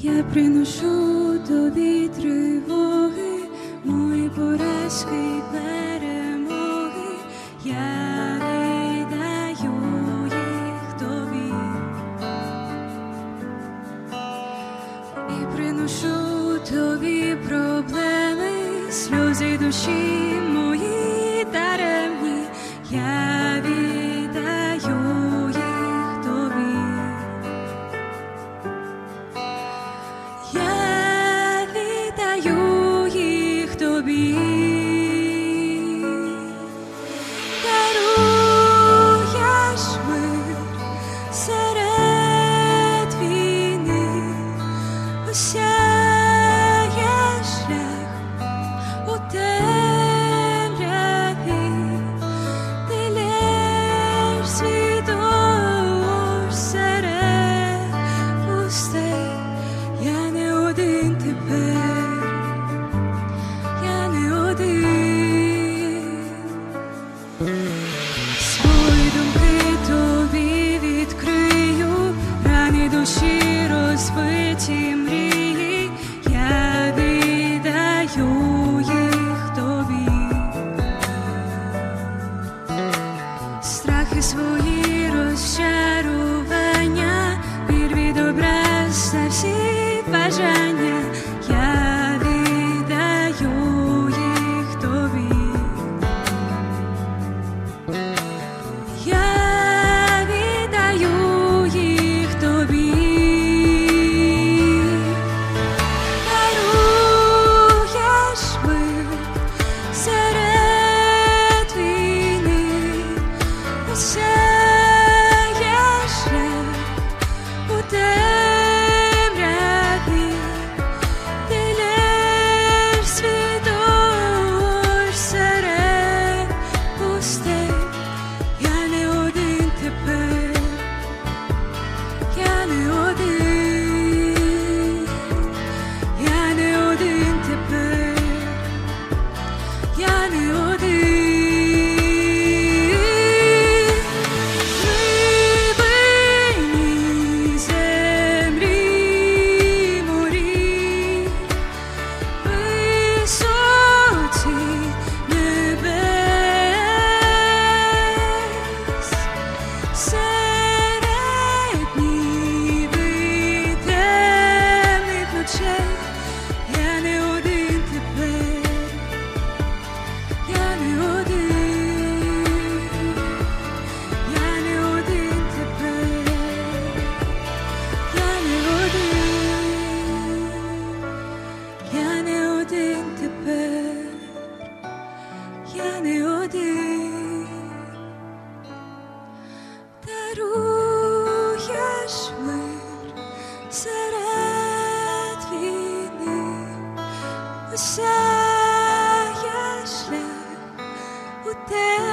Я приношу тобі тривоги, мої поразки й перемоги, я віддаю їх тобі. І приношу тобі проблеми, сльози душі мої даремні, осяєш шлях у темряві, ти лєш світоч серед пустель. Я не один тепер, я не один. Страхи свої розчарування, біль від образ всі бажання, води даруєш мир шлях у тебе.